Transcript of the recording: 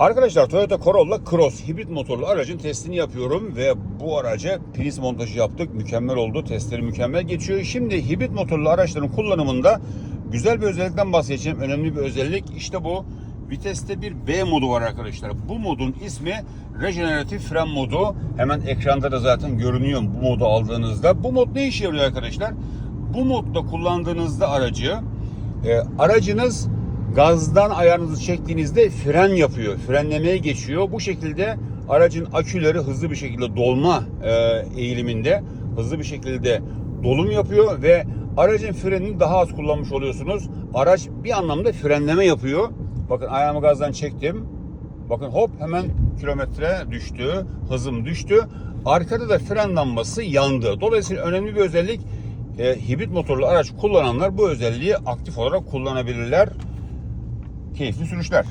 Arkadaşlar Toyota Corolla Cross hibrit motorlu aracın testini yapıyorum ve bu araca priz montajı yaptık. Mükemmel oldu. Testleri mükemmel geçiyor. Şimdi hibrit motorlu araçların kullanımında güzel bir özellikten bahsedeceğim. Önemli bir özellik. İşte bu. Viteste bir B modu var arkadaşlar. Bu modun ismi rejeneratif fren modu. Hemen ekranda da zaten görünüyor bu modu aldığınızda. Bu mod ne işe yarıyor arkadaşlar? Bu modda kullandığınızda aracı e, aracınız gazdan ayarınızı çektiğinizde fren yapıyor. Frenlemeye geçiyor. Bu şekilde aracın aküleri hızlı bir şekilde dolma e, eğiliminde hızlı bir şekilde dolum yapıyor ve aracın frenini daha az kullanmış oluyorsunuz. Araç bir anlamda frenleme yapıyor. Bakın ayağımı gazdan çektim. Bakın hop hemen kilometre düştü. Hızım düştü. Arkada da fren lambası yandı. Dolayısıyla önemli bir özellik. E, hibrit motorlu araç kullananlar bu özelliği aktif olarak kullanabilirler. Keyifli sürüşler.